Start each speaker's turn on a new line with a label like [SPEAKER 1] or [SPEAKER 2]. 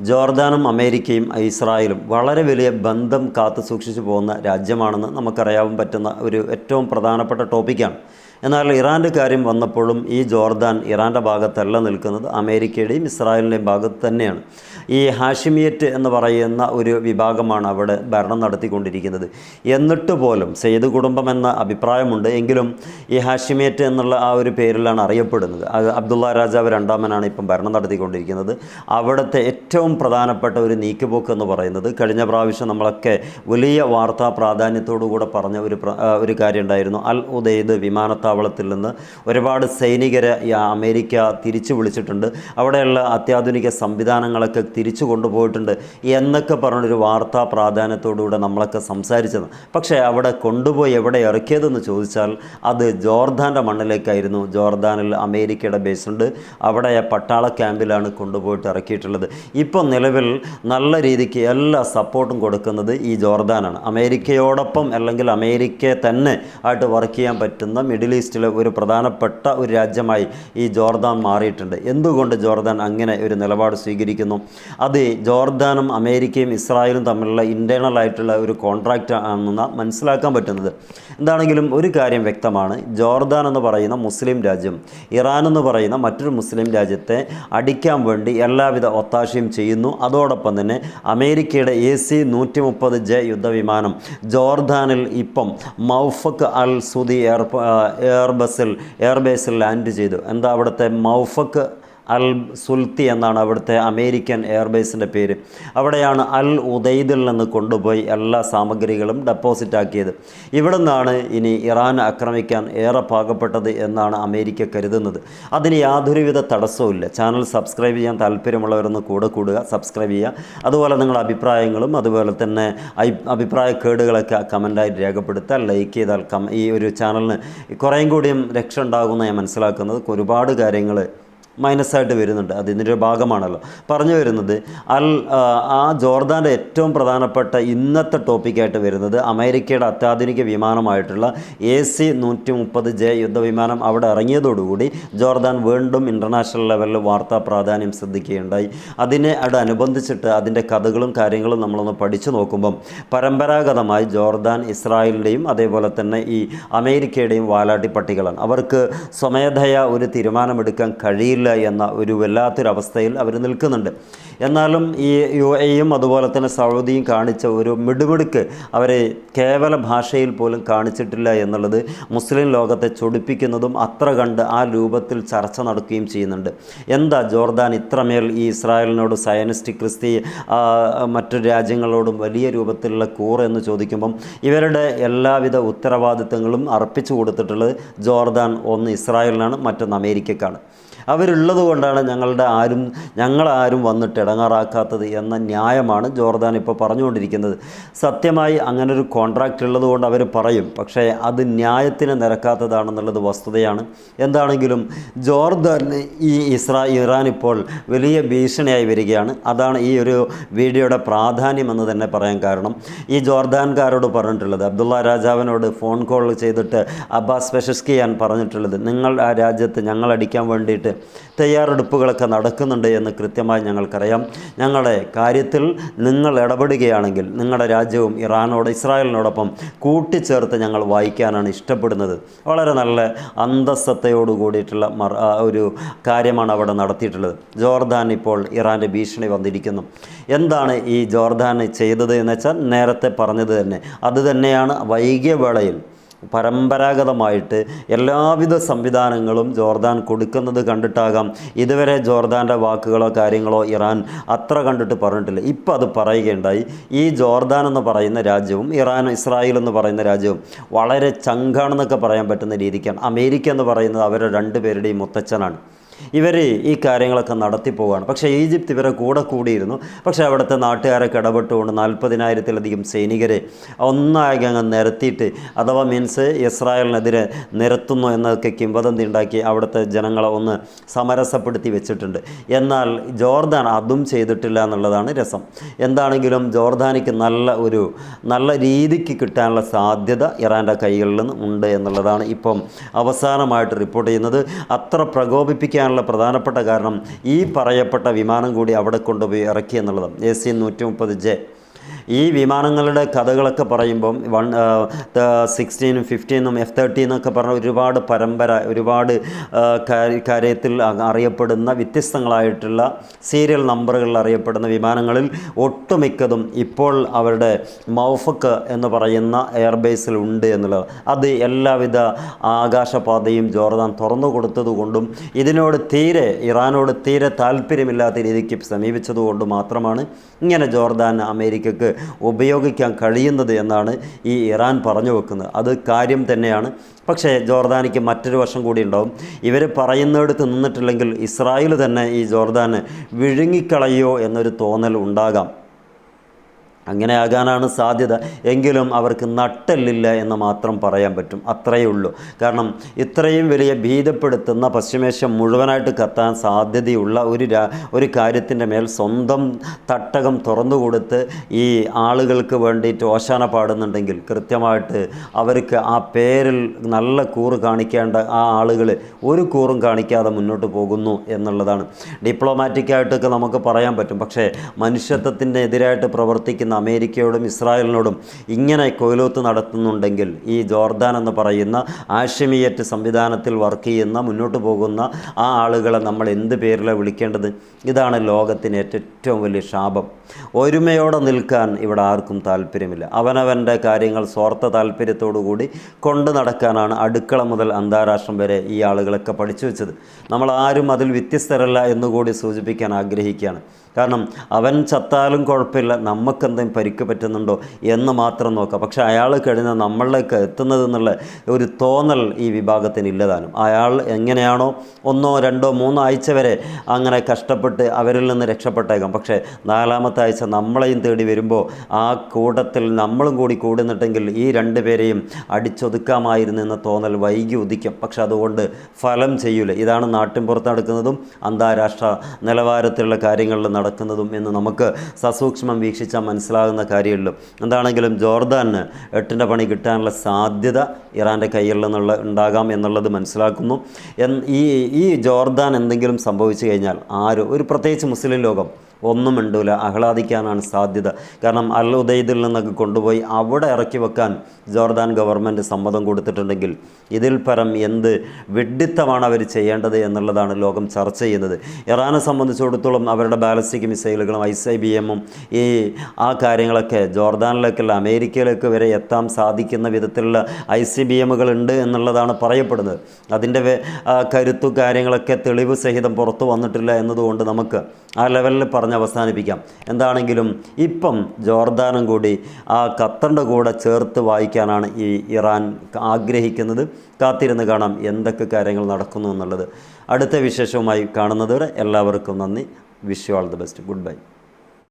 [SPEAKER 1] ജോർദാനും അമേരിക്കയും ഇസ്രായേലും വളരെ വലിയ ബന്ധം കാത്തു സൂക്ഷിച്ചു പോകുന്ന രാജ്യമാണെന്ന് നമുക്കറിയാൻ പറ്റുന്ന ഒരു ഏറ്റവും പ്രധാനപ്പെട്ട ടോപ്പിക്കാണ്. എന്നാൽ ഇറാന്റെ കാര്യം വന്നപ്പോഴും ഈ ജോർദാൻ ഇറാന്റെ ഭാഗത്തല്ല നിൽക്കുന്നത് അമേരിക്കയുടെയും ഇസ്രായേലിന്റെയും ഭാഗത്ത് തന്നെയാണ്. ഈ ഹാഷിമിയറ്റ് എന്ന് പറയുന്ന ഒരു വിഭാഗമാണ് അവിടെ ഭരണം നടത്തിക്കൊണ്ടിരിക്കുന്നത്. എന്നിട്ട് പോലും സെയ്ദ് കുടുംബം എന്ന അഭിപ്രായമുണ്ട്. എങ്കിലും ഈ ഹാഷിമിയറ്റ് എന്നുള്ള ആ ഒരു പേരിലാണ് അറിയപ്പെടുന്നത്. അബ്ദുള്ള രാജാവ് രണ്ടാമനാണ് ഇപ്പം ഭരണം നടത്തിക്കൊണ്ടിരിക്കുന്നത്. അവിടുത്തെ ഏറ്റവും പ്രധാനപ്പെട്ട ഒരു നീക്കുപോക്ക് എന്ന് പറയുന്നത് കഴിഞ്ഞ പ്രാവശ്യം നമ്മളൊക്കെ വലിയ വാർത്താ പ്രാധാന്യത്തോടുകൂടെ പറഞ്ഞ ഒരു ഒരു കാര്യം ഉണ്ടായിരുന്നു അൽ ഉദയ്ദ് വിമാനത്താവളത്തിൽ നിന്ന് ഒരുപാട് സൈനികരെ അമേരിക്ക തിരിച്ചു വിളിച്ചിട്ടുണ്ട്. അവിടെയുള്ള അത്യാധുനിക സംവിധാനങ്ങളൊക്കെ തിരിച്ചു കൊണ്ടുപോയിട്ടുണ്ട് എന്നൊക്കെ പറഞ്ഞൊരു വാർത്താ പ്രാധാന്യത്തോടുകൂടെ നമ്മളൊക്കെ സംസാരിച്ചത്. പക്ഷേ അവിടെ കൊണ്ടുപോയി എവിടെ ഇറക്കിയതെന്ന് ചോദിച്ചാൽ അത് ജോർദാന്റെ മണ്ണിലേക്കായിരുന്നു. ജോർദാനിൽ അമേരിക്കയുടെ ബേസ് ഉണ്ട് അവിടെ പട്ടാള ക്യാമ്പിലാണ് കൊണ്ടുപോയിട്ട് ഇറക്കിയിട്ടുള്ളത്. ഇപ്പോൾ നിലവിൽ നല്ല രീതിക്ക് എല്ലാ സപ്പോർട്ടും കൊടുക്കുന്നത് ഈ ജോർദാനാണ്. അമേരിക്കയോടൊപ്പം അല്ലെങ്കിൽ അമേരിക്കയെ തന്നെ ആയിട്ട് വർക്ക് ചെയ്യാൻ പറ്റുന്ന മിഡിൽ ഈസ്റ്റിലെ ഒരു പ്രധാനപ്പെട്ട ഒരു രാജ്യമായി ഈ ജോർദാൻ മാറിയിട്ടുണ്ട്. എന്തുകൊണ്ട് ജോർദാൻ അങ്ങനെ ഒരു നിലപാട് സ്വീകരിക്കുന്നു? അത് ജോർദാനും അമേരിക്കയും ഇസ്രായേലും തമ്മിലുള്ള ഇന്റേർണൽ ആയിട്ടുള്ള ഒരു കോൺട്രാക്റ്റ് ആണെന്ന് മനസ്സിലാക്കാൻ പറ്റുന്നത്. എന്താണെങ്കിലും ഒരു കാര്യം വ്യക്തമാണ്. ജോർദാൻ എന്ന് പറയുന്ന മുസ്ലിം രാജ്യം ഇറാൻ എന്ന് പറയുന്ന മറ്റൊരു മുസ്ലിം രാജ്യത്തെ അടിക്കാൻ വേണ്ടി എല്ലാവിധ ഒത്താശയും ചെയ്യുന്നു. അതോടൊപ്പം തന്നെ അമേരിക്കയുടെ എ സി നൂറ്റി മുപ്പത് ജെ യുദ്ധവിമാനം ജോർദാനിൽ ഇപ്പം മൗഫക് അൽ സുദി എയർ എയർബസിൽ എയർബേസിൽ ലാൻഡ് ചെയ്തു. എന്താ അവിടുത്തെ മൗഫക്ക് അൽ സുൽത്തി എന്നാണ് അവിടുത്തെ അമേരിക്കൻ എയർബേസിന്റെ പേര്. അവിടെയാണ് അൽ ഉദൈദിൽ നിന്ന് കൊണ്ടുപോയി എല്ലാ സാമഗ്രികളും ഡെപ്പോസിറ്റ് ആക്കിയത്. ഇവിടെ നിന്നാണ് ഇനി ഇറാൻ ആക്രമിക്കാൻ ഏറെ പാകപ്പെട്ടത് എന്നാണ് അമേരിക്ക കരുതുന്നത്. അതിന് യാതൊരുവിധ തടസ്സവുമില്ല ചാനൽ സബ്സ്ക്രൈബ് ചെയ്യാൻ താല്പര്യമുള്ളവരൊന്ന് കൂടെ കൂടുക സബ്സ്ക്രൈബ് ചെയ്യുക. അതുപോലെ നിങ്ങളുടെ അഭിപ്രായങ്ങളും അതുപോലെ തന്നെ അഭിപ്രായ കേടുകളൊക്കെ കമന്റായി രേഖപ്പെടുത്തുക ലൈക്ക് ചെയ്താൽ ഈ ഒരു ചാനലിന് കുറേയും കൂടിയും രക്ഷ ഉണ്ടാകുമെന്ന് ഞാൻ മനസ്സിലാക്കുന്നത്. ഒരുപാട് കാര്യങ്ങൾ മൈനസായിട്ട് വരുന്നുണ്ട്. അത് ഇതിന്റെ ഒരു ഭാഗമാണല്ലോ. പറഞ്ഞു വരുന്നത് അൽ ആ, ജോർദാന്റെ ഏറ്റവും പ്രധാനപ്പെട്ട ഇന്നത്തെ ടോപ്പിക്കായിട്ട് വരുന്നത് അമേരിക്കയുടെ അത്യാധുനിക വിമാനമായിട്ടുള്ള എ സി നൂറ്റി മുപ്പത് ജെ യുദ്ധവിമാനം അവിടെ ഇറങ്ങിയതോടുകൂടി ജോർദാൻ വീണ്ടും ഇന്റർനാഷണൽ ലെവലിൽ വാർത്താ പ്രാധാന്യം ശ്രദ്ധിക്കുകയുണ്ടായി. അതിനെ അനുബന്ധിച്ചിട്ട് അതിന്റെ കഥകളും കാര്യങ്ങളും നമ്മളൊന്ന് പഠിച്ചു നോക്കുമ്പം പരമ്പരാഗതമായി ജോർദാൻ ഇസ്രായേലിന്റെയും അതേപോലെ തന്നെ ഈ അമേരിക്കയുടെയും വാലാട്ടി പട്ടികളാണ് അവർക്ക് സ്വമേധയ ഒരു തീരുമാനമെടുക്കാൻ കഴിയില്ല എന്ന ഒരു വല്ലാത്തൊരവസ്ഥയിൽ അവർ നിൽക്കുന്നുണ്ട്. എന്നാലും ഈ യു എയും അതുപോലെ തന്നെ സൗദിയും കാണിച്ച ഒരു മിടുമിടുക്ക് അവരെ കേവല ഭാഷയിൽ പോലും കാണിച്ചിട്ടില്ല എന്നുള്ളത് മുസ്ലിം ലോകത്തെ ചൊടിപ്പിക്കുന്നതും അത്ര കണ്ട് ആ രൂപത്തിൽ ചർച്ച നടക്കുകയും ചെയ്യുന്നുണ്ട്. എന്താ ജോർദാൻ ഇത്രമേൽ ഈ ഇസ്രായേലിനോട് സയനിസ്റ്റ് ക്രിസ്തി മറ്റു രാജ്യങ്ങളോടും വലിയ രൂപത്തിലുള്ള കൂറ് എന്ന് ചോദിക്കുമ്പം ഇവരുടെ എല്ലാവിധ ഉത്തരവാദിത്തങ്ങളും അർപ്പിച്ചു കൊടുത്തിട്ടുള്ളത് ജോർദാൻ ഒന്ന് ഇസ്രായേലിനാണ് മറ്റൊന്ന് അമേരിക്കക്കാണ്. അവരുള്ളത് കൊണ്ടാണ് ഞങ്ങളുടെ ആരും ഞങ്ങളാരും വന്നിട്ട് ഇടങ്ങാറാക്കാത്തത് എന്ന ന്യായമാണ് ജോർദാൻ ഇപ്പോൾ പറഞ്ഞുകൊണ്ടിരിക്കുന്നത്. സത്യമായി അങ്ങനൊരു കോൺട്രാക്റ്റ് ഉള്ളത് കൊണ്ട് അവർ പറയും. പക്ഷേ അത് ന്യായത്തിന് നിരക്കാത്തതാണെന്നുള്ളത് വസ്തുതയാണ്. എന്താണെങ്കിലും ജോർദാൻ ഈ ഇസ്രാ ഇറാൻ ഇപ്പോൾ വലിയ ഭീഷണിയായി വരികയാണ്. അതാണ് ഈ ഒരു വീഡിയോയുടെ പ്രാധാന്യം എന്ന് തന്നെ പറയാൻ കാരണം. ഈ ജോർദാൻകാരോട് പറഞ്ഞിട്ടുള്ളത് അബ്ദുള്ള രാജാവിനോട് ഫോൺ കോൾ ചെയ്തിട്ട് അബ്ബാസ് പെഷസ്കിയാൻ പറഞ്ഞിട്ടുള്ളത് നിങ്ങൾ ആ രാജ്യത്ത് ഞങ്ങളടിക്കാൻ വേണ്ടിയിട്ട് തയ്യാറെടുപ്പുകളൊക്കെ നടക്കുന്നുണ്ട് എന്ന് കൃത്യമായി ഞങ്ങൾക്കറിയാം. ഞങ്ങളുടെ കാര്യത്തിൽ നിങ്ങൾ ഇടപെടുകയാണെങ്കിൽ നിങ്ങളുടെ രാജ്യവും ഇറാനോട് ഇസ്രായേലിനോടൊപ്പം കൂട്ടിച്ചേർത്ത് ഞങ്ങൾ വായിക്കാനാണ് ഇഷ്ടപ്പെടുന്നത്. വളരെ നല്ല അന്തസ്സത്തയോട് കൂടിയിട്ടുള്ള ഒരു കാര്യമാണ് അവിടെ നടത്തിയിട്ടുള്ളത്. ജോർദാൻ ഇപ്പോൾ ഇറാന്റെ ഭീഷണി വന്നിരിക്കുന്നു. എന്താണ് ഈ ജോർദാൻ ചെയ്തത് എന്ന് വെച്ചാൽ നേരത്തെ പറഞ്ഞത് തന്നെ. അത് തന്നെയാണ് വൈകിയ വേളയിൽ പരമ്പരാഗതമായിട്ട് എല്ലാവിധ സംവിധാനങ്ങളും ജോർദാൻ കൊടുക്കുന്നത് കണ്ടിട്ടാകാം. ഇതുവരെ ജോർദാന്റെ വാക്കുകളോ കാര്യങ്ങളോ ഇറാൻ അത്ര കണ്ടിട്ട് പറഞ്ഞിട്ടില്ല. ഇപ്പം അത് പറയുകയുണ്ടായി. ഈ ജോർദാൻ എന്ന് പറയുന്ന രാജ്യവും ഇറാൻ ഇസ്രായേൽ എന്ന് പറയുന്ന രാജ്യവും വളരെ ചങ്കാണെന്നൊക്കെ പറയാൻ പറ്റുന്ന രീതിക്കാണ്. അമേരിക്ക എന്ന് പറയുന്നത് അവരുടെ രണ്ടുപേരുടെയും മുത്തച്ഛനാണ്. ഇവർ ഈ കാര്യങ്ങളൊക്കെ നടത്തി പോവുകയാണ്. പക്ഷേ ഈജിപ്ത് ഇവരെ കൂടെ കൂടിയിരുന്നു. പക്ഷേ അവിടുത്തെ നാട്ടുകാരൊക്കെ ഇടപെട്ടുകൊണ്ട് നാൽപ്പതിനായിരത്തിലധികം സൈനികരെ ഒന്നാകെ അങ്ങ് നിരത്തിയിട്ട് അഥവാ മീൻസ് ഇസ്രായേലിനെതിരെ നിരത്തുന്നു എന്നൊക്കെ കിംവദന്തി ഉണ്ടാക്കി അവിടുത്തെ ജനങ്ങളെ ഒന്ന് സമരസപ്പെടുത്തി വെച്ചിട്ടുണ്ട്. എന്നാൽ ജോർദാൻ അതും ചെയ്തിട്ടില്ല എന്നുള്ളതാണ് രസം. എന്താണെങ്കിലും ജോർദാനിക്ക് നല്ല ഒരു നല്ല രീതിക്ക് കിട്ടാനുള്ള സാധ്യത ഇറാന്റെ കൈകളിൽ നിന്ന് ഉണ്ട് എന്നുള്ളതാണ് ഇപ്പം അവസാനമായിട്ട് റിപ്പോർട്ട് ചെയ്യുന്നത്. അത്ര പ്രകോപിപ്പിക്കാനുള്ള പറയാനുള്ള പ്രധാനപ്പെട്ട കാരണം ഈ പറയപ്പെട്ട വിമാനം കൂടി അവിടെ കൊണ്ടുപോയി ഇറക്കി എന്നുള്ളതാണ്. എ സി നൂറ്റി മുപ്പത് ജെ. ഈ വിമാനങ്ങളുടെ കഥകളൊക്കെ പറയുമ്പം വൺ സിക്സ്റ്റീനും ഫിഫ്റ്റീനും എഫ് തേർട്ടി എന്നൊക്കെ പറഞ്ഞ ഒരുപാട് പരമ്പര ഒരുപാട് കാര്യത്തിൽ അറിയപ്പെടുന്ന വ്യത്യസ്തങ്ങളായിട്ടുള്ള സീരിയൽ നമ്പറുകളിൽ അറിയപ്പെടുന്ന വിമാനങ്ങളിൽ ഒട്ടുമിക്കതും ഇപ്പോൾ അവരുടെ മൗഫക്ക് എന്ന് പറയുന്ന എയർബേസിൽ ഉണ്ട് എന്നുള്ളത്. അത് എല്ലാവിധ ആകാശപാതയും ജോർദാൻ തുറന്നു കൊടുത്തതുകൊണ്ടും ഇതിനോട് തീരെ ഇറാനോട് തീരെ താല്പര്യമില്ലാത്ത രീതിക്ക് സമീപിച്ചതുകൊണ്ട് മാത്രമാണ് ഇങ്ങനെ ജോർദാൻ അമേരിക്കക്ക് ഉപയോഗിക്കാൻ കഴിയുന്നത് എന്നാണ് ഈ ഇറാൻ പറഞ്ഞു വെക്കുന്നത്. അത് കാര്യം തന്നെയാണ്. പക്ഷേ ജോർദാനിക്ക് മറ്റൊരു വർഷം കൂടി ഉണ്ടാവും. ഇവർ പറയുന്നിടത്ത് നിന്നിട്ടില്ലെങ്കിൽ ഇസ്രായേൽ തന്നെ ഈ ജോർദാന് വിഴുങ്ങിക്കളയോ എന്നൊരു തോന്നൽ ഉണ്ടാകാം. അങ്ങനെ ആകാനാണ് സാധ്യത. എങ്കിലും അവർക്ക് നട്ടല്ലില്ല എന്ന് മാത്രം പറയാൻ പറ്റും. അത്രയേ ഉള്ളൂ. കാരണം ഇത്രയും വലിയ ഭീതപ്പെടുത്തുന്ന പശ്ചിമേഷ്യ മുഴുവനായിട്ട് കത്താൻ സാധ്യതയുള്ള ഒരു ഒരു കാര്യത്തിന്റെ മേൽ സ്വന്തം തട്ടകം തുറന്നു കൊടുത്ത് ഈ ആളുകൾക്ക് വേണ്ടിയിട്ട് ഓശാന പാടുന്നുണ്ടെങ്കിൽ കൃത്യമായിട്ട് അവർക്ക് ആ പേരിൽ നല്ല കൂറ് കാണിക്കേണ്ട ആ ആളുകൾ ഒരു കൂറും കാണിക്കാതെ മുന്നോട്ട് പോകുന്നു എന്നുള്ളതാണ്. ഡിപ്ലോമാറ്റിക്കായിട്ടൊക്കെ നമുക്ക് പറയാൻ പറ്റും. പക്ഷേ മനുഷ്യത്വത്തിന്റെ എതിരായിട്ട് പ്രവർത്തിക്കുന്ന അമേരിക്കയോടും ഇസ്രായേലിനോടും ഇങ്ങനെ കൊയിലോത്ത് നടത്തുന്നുണ്ടെങ്കിൽ ഈ ജോർദാൻ എന്ന് പറയുന്ന ആഷമിയറ്റ് സംവിധാനത്തിൽ വർക്ക് ചെയ്യുന്ന മുന്നോട്ട് പോകുന്ന ആ ആളുകളെ നമ്മൾ എന്ത് പേരിലാണ് വിളിക്കേണ്ടത്? ഇതാണ് ലോകത്തിന് ഏറ്റവും വലിയ ശാപം. ഒരുമയോടെ നിൽക്കാൻ ഇവിടെ ആർക്കും താല്പര്യമില്ല. അവനവന്റെ കാര്യങ്ങൾ സ്വാർത്ഥ കൂടി കൊണ്ടു നടക്കാനാണ് അടുക്കള മുതൽ അന്താരാഷ്ട്രം വരെ ഈ ആളുകളൊക്കെ പഠിച്ചു വെച്ചത്. നമ്മൾ ആരും അതിൽ വ്യത്യസ്തരല്ല എന്നുകൂടി സൂചിപ്പിക്കാൻ ആഗ്രഹിക്കുകയാണ്. കാരണം അവൻ ചത്താലും കുഴപ്പമില്ല നമുക്കെന്തെങ്കിലും പരിക്ക് പറ്റുന്നുണ്ടോ എന്ന് മാത്രം നോക്കാം. പക്ഷേ അയാൾ കഴിഞ്ഞാൽ നമ്മളിലേക്ക് എത്തുന്നത് എന്നുള്ള ഒരു തോന്നൽ ഈ വിഭാഗത്തിന് ഇല്ലതാനും. അയാൾ എങ്ങനെയാണോ ഒന്നോ രണ്ടോ മൂന്നോ ആഴ്ച വരെ അങ്ങനെ കഷ്ടപ്പെട്ട് അവരിൽ നിന്ന് രക്ഷപ്പെട്ടേക്കാം. പക്ഷേ നാലാമത്തെ ആഴ്ച നമ്മളെയും തേടി വരുമ്പോൾ ആ കൂട്ടത്തിൽ നമ്മളും കൂടി കൂടുന്നിട്ടെങ്കിൽ ഈ രണ്ട് പേരെയും അടിച്ചൊതുക്കാമായിരുന്നു എന്ന തോന്നൽ വൈകി ഉദിക്കും. പക്ഷെ അതുകൊണ്ട് ഫലം ചെയ്യൂല. ഇതാണ് നാട്ടിൻ പുറത്ത് നടക്കുന്നതും അന്താരാഷ്ട്ര നിലവാരത്തിലുള്ള കാര്യങ്ങളിൽ നടക്കുന്നതും എന്ന് നമുക്ക് സസൂക്ഷ്മം വീക്ഷിച്ചാൽ മനസ്സിലാകുന്ന കാര്യമുള്ളൂ എന്താണെങ്കിലും ജോർദാന് എട്ടിന്റെ പണി കിട്ടാനുള്ള സാധ്യത ഇറാന്റെ കയ്യിൽ നിന്നുള്ള ഉണ്ടാകാം എന്നുള്ളത് മനസ്സിലാക്കുന്നു. ഈ ഈ ജോർദാൻ എന്തെങ്കിലും സംഭവിച്ചു കഴിഞ്ഞാൽ ആരും? ഒരു പ്രത്യേകിച്ച് മുസ്ലിം ലോകം ഒന്നും മിണ്ടൂല ആഹ്ലാദിക്കാനാണ് സാധ്യത. കാരണം അൽ ഉദൈദിൽ നിന്നൊക്കെ കൊണ്ടുപോയി അവിടെ ഇറക്കി വെക്കാൻ ജോർദാൻ ഗവൺമെന്റ് സമ്മതം കൊടുത്തിട്ടുണ്ടെങ്കിൽ ഇതിൽ പരം എന്ത് വിഡ്ഢിത്തമാണ് അവർ ചെയ്യേണ്ടത് എന്നുള്ളതാണ് ലോകം ചർച്ച ചെയ്യുന്നത്. ഇറാനെ സംബന്ധിച്ചിടത്തോളം അവരുടെ ബാലിസ്റ്റിക് മിസൈലുകളും ഐ സി ബി എമ്മും ഈ ആ കാര്യങ്ങളൊക്കെ ജോർദാനിലേക്കുള്ള അമേരിക്കയിലേക്ക് വരെ എത്താൻ സാധിക്കുന്ന വിധത്തിലുള്ള ഐ സി ബി എമ്മുകൾ ഉണ്ട് എന്നുള്ളതാണ് പറയപ്പെടുന്നത്. അതിന്റെ കരുത്തു കാര്യങ്ങളൊക്കെ തെളിവ് സഹിതം പുറത്തു വന്നിട്ടില്ല എന്നതുകൊണ്ട് നമുക്ക് ആ ലെവലിൽ പറഞ്ഞ് അവസാനിപ്പിക്കാം. എന്താണെങ്കിലും ഇപ്പം ജോർദാനും കൂടി ആ ഖത്തറിന്റെ കൂടെ ചേർത്ത് വായിക്കാനാണ് ഈ ഇറാൻ ആഗ്രഹിക്കുന്നത്. കാത്തിരുന്ന് കാണാം എന്തൊക്കെ കാര്യങ്ങൾ നടക്കുന്നു എന്നുള്ളത്. അടുത്ത വിശേഷവുമായി കാണുന്നതുവരെ എല്ലാവർക്കും നന്ദി. Wish you all the best. Goodbye.